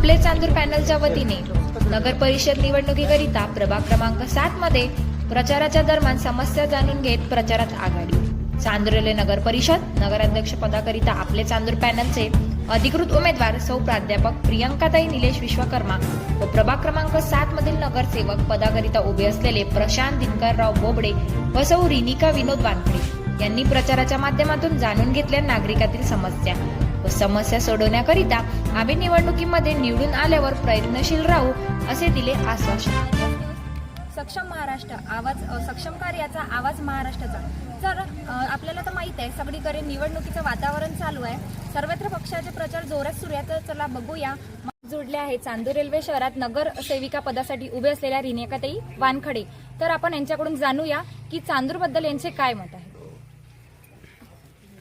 आपले चांदूर पॅनलच्या वतीने नगर परिषद निवडणुकीकरिता प्रभाग क्रमांक सात मध्ये प्रचाराच्या दरम्यान समस्या जाणून घेत प्रचारात आघाडी. चांदुरले नगर परिषद नगराध्यक्ष पदाकरिता आपले चांदूर पॅनलचे अधिकृत उमेदवार सौ प्राध्यापक प्रियंकाताई निलेश विश्वकर्मा व प्रभाग क्रमांक सात मधील नगरसेवक पदाकरिता उभे असलेले प्रशांत दिनकरराव बोबडे व सौ रिनिका विनोद वानखडे यांनी प्रचाराच्या माध्यमातून जाणून घेतल्या नागरिकातील समस्या. व समस्या सोडवण्याकरिता आम्ही निवडणुकीमध्ये निवडून आल्यावर प्रयत्नशील राहू असे दिले आश्वासन. सक्षम महाराष्ट्र आवाज सक्षम कार्याचा आवाज महाराष्ट्राचा. सर आपल्याला तर माहीत आहे सगळीकडे निवडणुकीचं वातावरण चालू आहे. सर्वत्र पक्षाचे प्रचार जोरात सुरू आहे. तर चला बघूया. जुडले आहे चांदूर रेल्वे शहरात नगर सेविका पदासाठी उभे असलेल्या रिनेकाताई वानखडे. तर आपण यांच्याकडून जाणूया की चांदूरबद्दल यांचे काय मत आहे?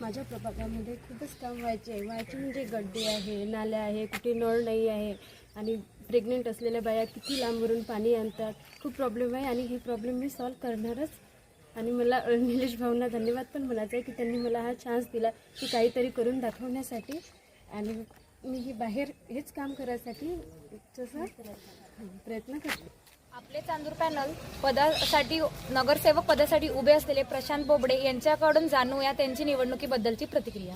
माझ्या प्रभागामध्ये खूपच काम व्हायचे. व्हायचे म्हणजे गड्डे आहे नाल्या आहे कुठे नळ नाही आहे. आणि प्रेग्नेंट असलेल्या बाया किती लांबवरून पाणी आणतात. खूप प्रॉब्लेम आहे आणि हे प्रॉब्लेम मी सॉल्व करणारच. आणि मला निलेश भाऊंना धन्यवाद पण म्हणायचं आहे की त्यांनी मला हा चान्स दिला की काहीतरी करून दाखवण्यासाठी. आणि मी हे बाहेर हेच काम करायसाठी जसं प्रयत्न करते. आपले चांदूर पॅनल पदासाठी नगरसेवक पदासाठी उभे असलेले प्रशांत बोबडे यांच्याकडून जाणूया त्यांची निवडणुकीबद्दलची प्रतिक्रिया.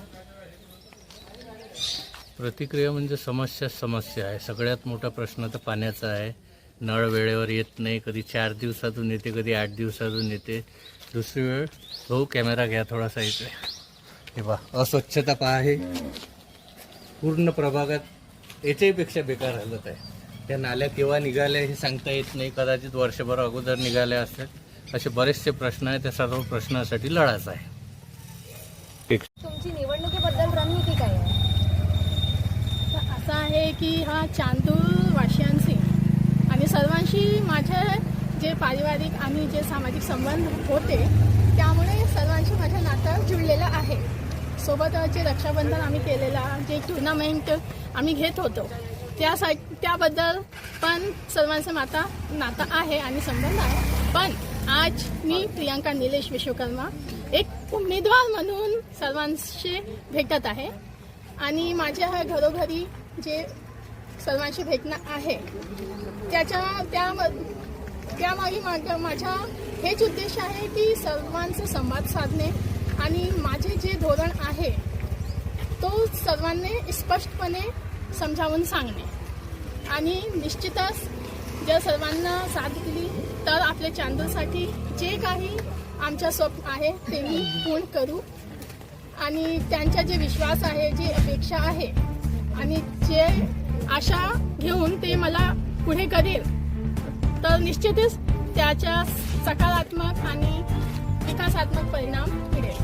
प्रतिक्रिया म्हणजे समस्या समस्या आहे. सगळ्यात मोठा प्रश्न तर पाण्याचा आहे. नळ वेळेवर येत नाही. कधी चार दिवसातून येते कधी आठ दिवसातून येते. दुसरी वेळ भाऊ कॅमेरा घ्या थोडासा इथे. हे बा अस्वच्छता पहा आहे पूर्ण प्रभागात याच्याहीपेक्षा बेकार हालत आहे. त्या नाल्या केव्हा निघाल्या हे सांगता येत नाही. कदाचित वर्षभर अगोदर निघाल्या असतात असे बरेचसे प्रश्न आहेत. त्या सर्व प्रश्नासाठी लढाच आहे. तुमची निवडणुकीबद्दल रणनीती काय आहे? तर असं आहे की हा चांदूर वाशियांशी आणि सर्वांशी माझे जे पारिवारिक आणि जे सामाजिक संबंध होते त्यामुळे सर्वांशी माझं नातं जुळलेलं आहे. सोबत जे रक्षाबंधन आम्ही केलेला जे टुर्नामेंट आम्ही घेत होतो त्यासाठी त्याबद्दल पण सर्वांचं नाता नातं आहे आणि संबंध आहे. पण आज मी प्रियांका निलेश विश्वकर्मा एक उमेदवार म्हणून सर्वांशी भेटत आहे. आणि माझ्या घरोघरी जे सर्वांशी भेटणं आहे त्याच्या त्या त्यामागे माझ्या माझा हेच उद्देश आहे की सर्वांचा संवाद साधणे आणि माझे जे धोरण आहे तो सर्वांनी स्पष्टपणे समजावून सांगणे. आणि निश्चितच जर सर्वांना साथ दिली तर आपल्या चांदूसाठी जे काही आमच्या स्वप्न आहे ते मी पूर्ण करू. आणि त्यांचा जे विश्वास आहे जी अपेक्षा आहे आणि जे आशा घेऊन ते मला पुढे करेल तर निश्चितच त्याच्या सकारात्मक आणि विकासात्मक परिणाम मिळेल